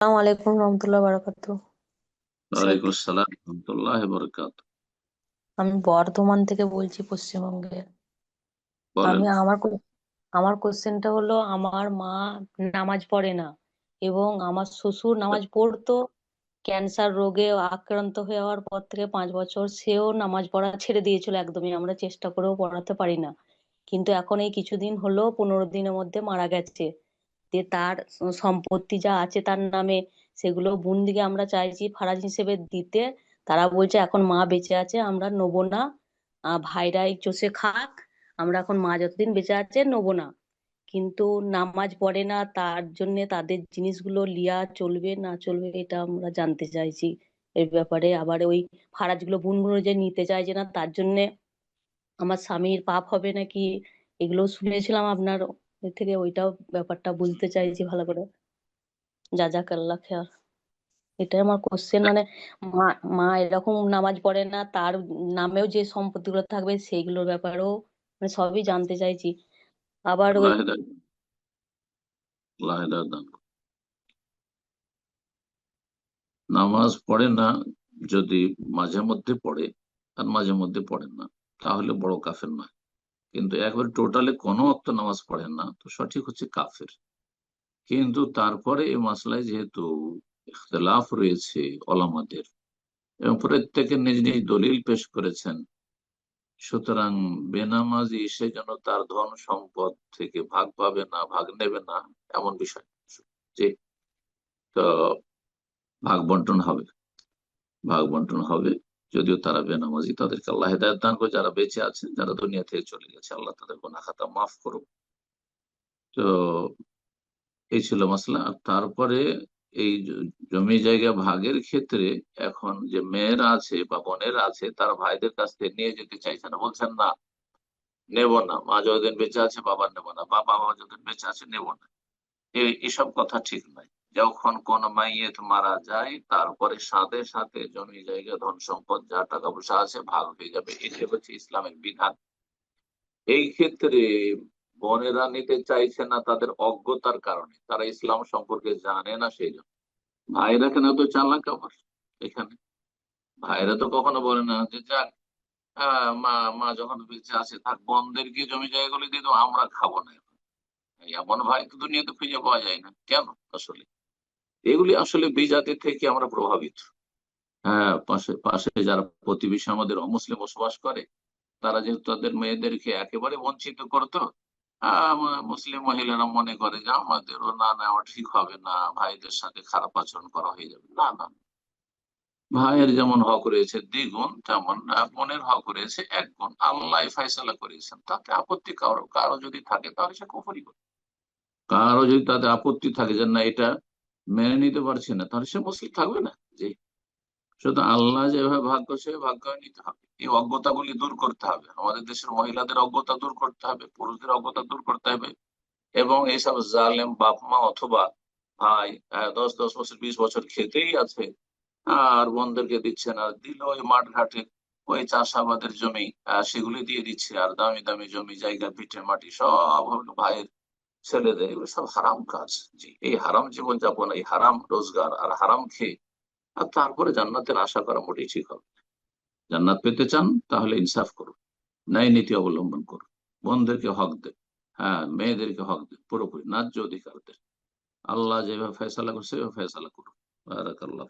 আসসালামু আলাইকুম রহমতুল্লাহ বারাকাতু ওয়ালাইকুম আসসালাম রহমতুল্লাহ বরকাত আমি বর্ধমান থেকে বলছি পশ্চিমবঙ্গে। আমি আমার কো- আমার কোশ্চেনটা হলো আমার মা নামাজ পড়ে না এবং আমার শ্বশুর নামাজ পড়তো ক্যান্সার রোগে আক্রান্ত হয়ে যাওয়ার পর থেকে পাঁচ বছর সেও নামাজ পড়া ছেড়ে দিয়েছিল একদমই আমরা চেষ্টা করেও পড়াতে পারি না। কিন্তু এখন এই কিছুদিন হলো পনেরো দিনের মধ্যে মারা গেছে। যে তার সম্পত্তি যা আছে তার নামে সেগুলো বোনদিকে আমরা চাইছি ফারাজ হিসেবে দিতে। তারা বলছে, এখন মা বেঁচে আছে, আমরা নেব না। আহ ভাইরাই চষে খাক, আমরা এখন মা যতদিন বেঁচে আছে নেব না। কিন্তু নামাজ পড়ে না, তার জন্য তাদের জিনিসগুলো লিয়া চলবে, না চলবে এটা আমরা জানতে চাইছি। এর ব্যাপারে আবার ওই ফারাজগুলো বোনগুলো যে নিতে চাইছে না, তার জন্যে আমার স্বামীর পাপ হবে নাকি? এগুলো শুনেছিলাম আপনার থেকে ওইটাও ব্যাপারটা বুঝতে চাইছি ভালো করে। যা যা কাল্লা খেয়াল। এটাই আমার কোশ্চেন মানে মা মা এরকম নামাজ পড়ে না, তার নামেও যে সম্পত্তিগুলো থাকবে সেইগুলোর ব্যাপারেও মানে সবই জানতে চাইছি। আবার। নামাজ পড়ে না, যদি মাঝে মধ্যে পড়ে, আর মাঝে মধ্যে পড়েন না, তাহলে বড় কাফের নয়। কিন্তু একবার টোটালে কোনো অক্ত নামাজ পড়েন না, তো সঠিক হচ্ছে কাফের। কিন্তু তারপরে এই মাসলায় যেহেতু ইখতলাফ রয়েছে ওলামাদের এবং প্রত্যেকে নিজ নিজ দলিল পেশ করেছেন, সুতরাং বেনামাজি সে যেন তার ধন সম্পদ থেকে ভাগ পাবে না, ভাগ নেবে না, এমন বিষয় যে, তো ভাগ বন্টন হবে। ভাগ বন্টন হবে যদিও তারা বেনামাজি তাদেরকে আল্লাহ হেদায়ত দান করে যারা বেঁচে আছে যারা দুনিয়া থেকে চলে গেছে, আল্লাহ তাদের গোনা খাতা মাফ করুক। তো এই ছিল আর তারপরে এই জমি জায়গা ভাগের ক্ষেত্রে এখন যে মেয়েরা আছে বা বোনেরা আছে, তার ভাইদের কাছ থেকে নিয়ে যেতে চাইছে না। বলছেন, না, নেব না। মা যতদিন বেঁচে আছে বাবা নেব না। বা বাবা যতদিন বেঁচে আছে, নেব না। এই, এসব কথা ঠিক নয়। যখন কোন মাইয়েত মারা যায়, তারপরে সাথে সাথে জমি, জায়গা, ধন সম্পদ, যা টাকা পয়সা আছে, ভাগ হয়ে যাবে। এটা হচ্ছে ইসলামের বিধান। এই ক্ষেত্রে বোনেরা নিতে চাইছে না তাদের অজ্ঞতার কারণে। তারা ইসলাম সম্পর্কে জানে না সেই জন্য। ভাইরা কেন তো চালাক আবার এখানে? ভাইরা তো কখনো বলে না যে, যাক মা মা যখন বেঁচে আছে, থাক বোনদেরকে জমি জায়গাগুলি দিয়ে আমরা খাব না। এমন ভাই তো দুনিয়াতে খুঁজে পাওয়া যায় না। কেন আসলে? এগুলি আসলে বিজাতি থেকে আমরা প্রভাবিত। হ্যাঁ পাশে পাশে যারা প্রতিবেশী আমাদের অমুসলিম বসবাস করে, তারা যেহেতু তাদের মেয়েদেরকে একেবারে বঞ্চিত করতো মুসলিম মহিলারা মনে করে যে আমাদেরও না নেওয়া ঠিক হবে না, ভাইদের সাথে খারাপ আচরণ করা হয়ে যাবে। না না ভাইয়ের যেমন হক রয়েছে, দ্বিগুণ, তেমন বোনের হক রয়েছে এক গুণ আল্লাহ ফয়সালা করেছেন, তাতে আপত্তি কারও কারও যদি থাকে তাহলে সে কুফরি করে। কারও যদি তাতে আপত্তি থাকে যে না, এটা মেনে নিতে পারছি না। তাহলে সে মুসলিম থাকবে না? জি। শুধু আল্লাহ যেভাবে ভাগ্য সে ভাগ্য নিতে হবে। এই অজ্ঞতাগুলি দূর করতে হবে। আমাদের দেশের মহিলাদের অজ্ঞতা দূর করতে হবে, পুরুষদের অজ্ঞতা দূর করতে হবে এবং এইসব জালেম বাপ মা অথবা ভাই দশ দশ বছর, বিশ বছর খেতেই আছে। আর বোনদেরকে দিচ্ছে না। দিল ওই মাঠ ঘাটে ওই চাষাবাদের জমি সেগুলি দিয়ে দিচ্ছে। আর দামি দামি জমি, জায়গা, পিঠে, মাটি সব হলো ভাইয়ের ছেলেদের এগুলো সব হারাম কাজ। জি, এই হারাম জীবন যাপন, এই হারাম রোজগার আর হারাম খেয়ে, আর তারপরে জান্নাতের আশা করা মোটেই ঠিক হবে জান্নাত পেতে চান, তাহলে ইনসাফ করুন, ন্যায় নীতি অবলম্বন করুন। বোনদেরকে হক দেন হ্যাঁ মেয়েদেরকে হক দেন, পুরোপুরি ন্যায্য অধিকার দেন। আল্লাহ যেভাবে ফেসলা করছে সেভাবে ফেসলা করুন। বারাকাল্লাহ